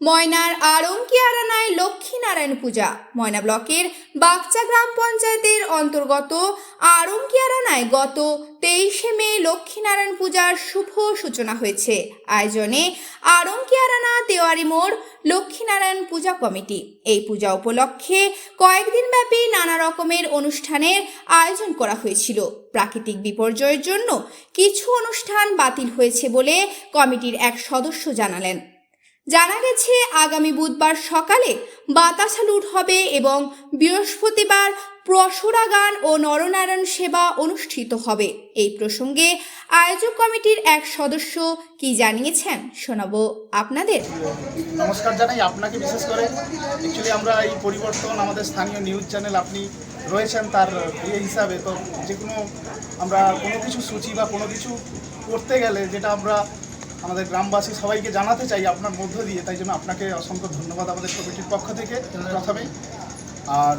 ময়নার আরঙ্কি আরানায় লক্ষ্মীনারায়ণ পূজা। ময়না ব্লকের বাগচা গ্রাম পঞ্চায়েতের অন্তর্গত আরঙ্কি আরানায় গত তেইশে মে লক্ষ্মীনারায়ণ পূজার শুভ সূচনা হয়েছে। আয়োজনে আরঙ্কি আরানা তেওয়ারি মোড় লক্ষ্মীনারায়ণ পূজা কমিটি। এই পূজা উপলক্ষে কয়েকদিন ব্যাপী নানা রকমের অনুষ্ঠানের আয়োজন করা হয়েছিল। প্রাকৃতিক বিপর্যয়ের জন্য কিছু অনুষ্ঠান বাতিল হয়েছে বলে কমিটির এক সদস্য জানালেন। জানা গেছে, আগামী বুধবার সকালে বাতাসা লুট হবে এবং বৃহস্পতিবার প্রসরা গান ও নরনারায়ণ সেবা অনুষ্ঠিত হবে। এই প্রসঙ্গে আয়োজক কমিটির এক সদস্য কি জানিয়েছেন শোনাবো আপনাদের। নমস্কার জানাই, আপনাকে বিশেষ করে। অ্যাকচুয়ালি আমরা এই পরিবর্তন আমাদের স্থানীয় নিউজ চ্যানেল আপনি রয়েছেন তার ইয়ে হিসাবে, তো যে কোনো আমরা কোনো কিছু সূচি বা কোনো কিছু করতে গেলে যেটা আমরা আমাদের গ্রামবাসী সবাইকে জানাতে চাই আপনার মধ্য দিয়ে, তাই জন্য আপনাকে অসংখ্য ধন্যবাদ আমাদের কমিটির পক্ষ থেকে প্রথমেই আর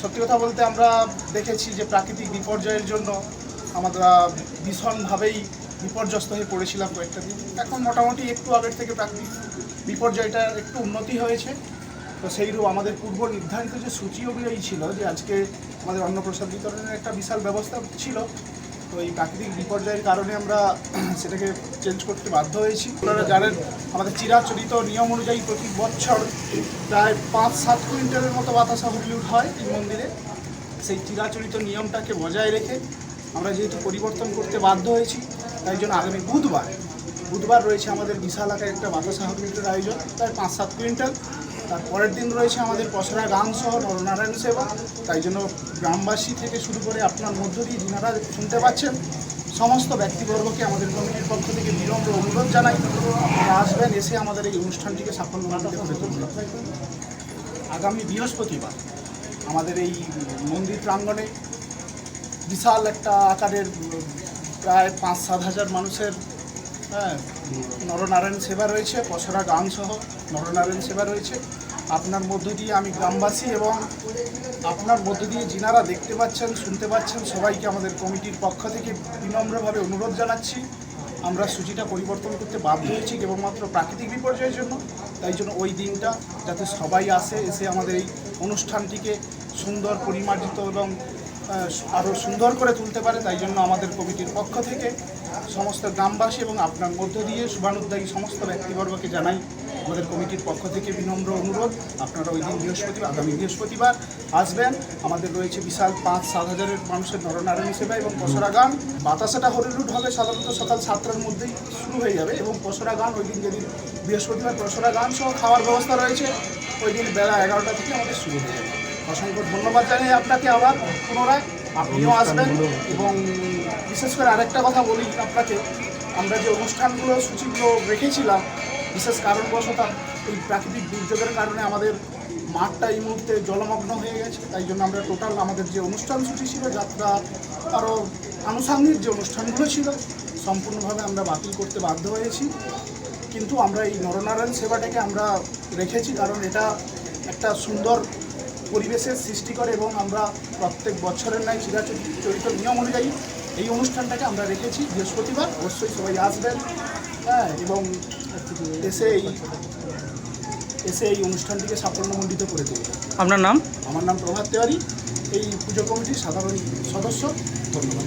সত্যি কথা বলতে আমরা দেখেছি যে প্রাকৃতিক বিপর্যয়ের জন্য আমরা ভীষণভাবেই বিপর্যস্ত হয়ে পড়েছিলাম কয়েকটা দিন। এখন মোটামুটি একটু আগের থেকে প্রাকৃতিক বিপর্যয়টা একটু উন্নতি হয়েছে। তো সেইরূপ আমাদের পূর্ব নির্ধারিত যে সূচিও এই ছিল যে আজকে আমাদের অন্নপ্রসাদ বিতরণের একটা বিশাল ব্যবস্থা ছিল তো এই প্রাকৃতিক বিপর্যয়ের কারণে আমরা সেটাকে চেঞ্জ করতে বাধ্য হয়েছি। আপনারা জানেন, আমাদের চিরাচরিত নিয়ম অনুযায়ী প্রতি বছর প্রায় পাঁচ সাত কুইন্টালের মতো বাতাসা হুগলিউড হয় এই মন্দিরে। সেই চিরাচরিত নিয়মটাকে বজায় রেখে আমরা যেহেতু পরিবর্তন করতে বাধ্য হয়েছি, তাই জন্য আগামী বুধবার বুধবার রয়েছে আমাদের বিশাল একটা বাতাসা হুগলিউডের আয়োজন, প্রায় পাঁচ সাত কুইন্টাল। তার পরের দিন রয়েছে আমাদের পসরা গান সহ নরনারায়ণ সেবা। তাই জন্য গ্রামবাসী থেকে শুরু করে আপনার মধ্য দিয়ে যিনারা শুনতে পাচ্ছেন, সমস্ত ব্যক্তিবর্গকে আমাদের কমিটির পক্ষ থেকে বিনম্র অনুরোধ জানাই। আপনারা আসবেন, এসে আমাদের এই অনুষ্ঠানটিকে সাফল্যমণ্ডিত করে তুলবেন আগামী বৃহস্পতিবার আমাদের এই মন্দির প্রাঙ্গণে বিশাল একটা আকারের, প্রায় পাঁচ সাত হাজার মানুষের হ্যাঁ নরনারায়ণ সেবা রয়েছে, পসরা গান সহ নরনারায়ণ সেবা রয়েছে। আপনার মধ্য দিয়ে আমি গ্রামবাসী এবং আপনার মধ্য দিয়ে যিনারা দেখতে পাচ্ছেন, শুনতে পাচ্ছেন, সবাইকে আমাদের কমিটির পক্ষ থেকে বিনম্রভাবে অনুরোধ জানাচ্ছি। আমরা সূচিটা পরিবর্তন করতে বাধ্য হয়েছি কেবলমাত্র প্রাকৃতিক বিপর্যয়ের জন্য। তাই জন্য ওই দিনটা যাতে সবাই আসে, এসে আমাদের এই অনুষ্ঠানটিকে সুন্দর পরিমার্জিত এবং আরও সুন্দর করে তুলতে পারে, তাই জন্য আমাদের কমিটির পক্ষ থেকে সমস্ত গ্রামবাসী এবং আপনার মধ্য দিয়ে শুভানুদ্দায়ী সমস্ত ব্যক্তিবর্গকে জানাই আমাদের কমিটির পক্ষ থেকে বিনম্র অনুরোধ। আপনারা ওই দিন বৃহস্পতিবার, আগামী বৃহস্পতিবার আসবেন। আমাদের রয়েছে বিশাল পাঁচ, সাত হাজারের মানুষের নরনারায়ণ সেবা এবং পসরা গান। বাতাসাটা হরিলুট হবে সাধারণত সকাল সাতটার মধ্যেই শুরু হয়ে যাবে এবং পসরা গান, ওই দিন যেদিন বৃহস্পতিবার পসরা গান সহ খাওয়ার ব্যবস্থা রয়েছে, ওই দিন বেলা এগারোটা থেকে আমাদের শুরু হয়ে যাবে। অসংখ্য ধন্যবাদ জানাই আপনাকে আবার পুনরায় আপনিও আসবেন এবং বিশেষ করে আরেকটা কথা বলি আপনাকে। আমরা যে অনুষ্ঠানগুলো সূচিগুলো রেখেছিলাম বিশেষ কারণবশত এই প্রাকৃতিক দুর্যোগের কারণে আমাদের মাঠটা এই মুহূর্তে জলমগ্ন হয়ে গেছে। তাই জন্য আমরা টোটাল আমাদের যে অনুষ্ঠান সূচি ছিল যাত্রা আরও আনুষাঙ্গিক যে অনুষ্ঠানগুলো ছিল সম্পূর্ণভাবে আমরা বাতিল করতে বাধ্য হয়েছি। কিন্তু আমরা এই নরনারায়ণ সেবাটাকে আমরা রেখেছি কারণ এটা একটা সুন্দর পরিবেশের সৃষ্টি করে এবং আমরা প্রত্যেক বছরের ন্যায় চিরাচরিত নিয়ম অনুযায়ী এই অনুষ্ঠানটাকে আমরা রেখেছি। বৃহস্পতিবার অবশ্যই সবাই আসবেন হ্যাঁ এবং এসে এই এসে এই অনুষ্ঠানটিকে সাফল্যমণ্ডিত করে দেবে আপনার নাম? আমার নাম প্রভাত তেওয়ারি। এই পুজো কমিটির সাধারণ সদস্য। ধন্যবাদ।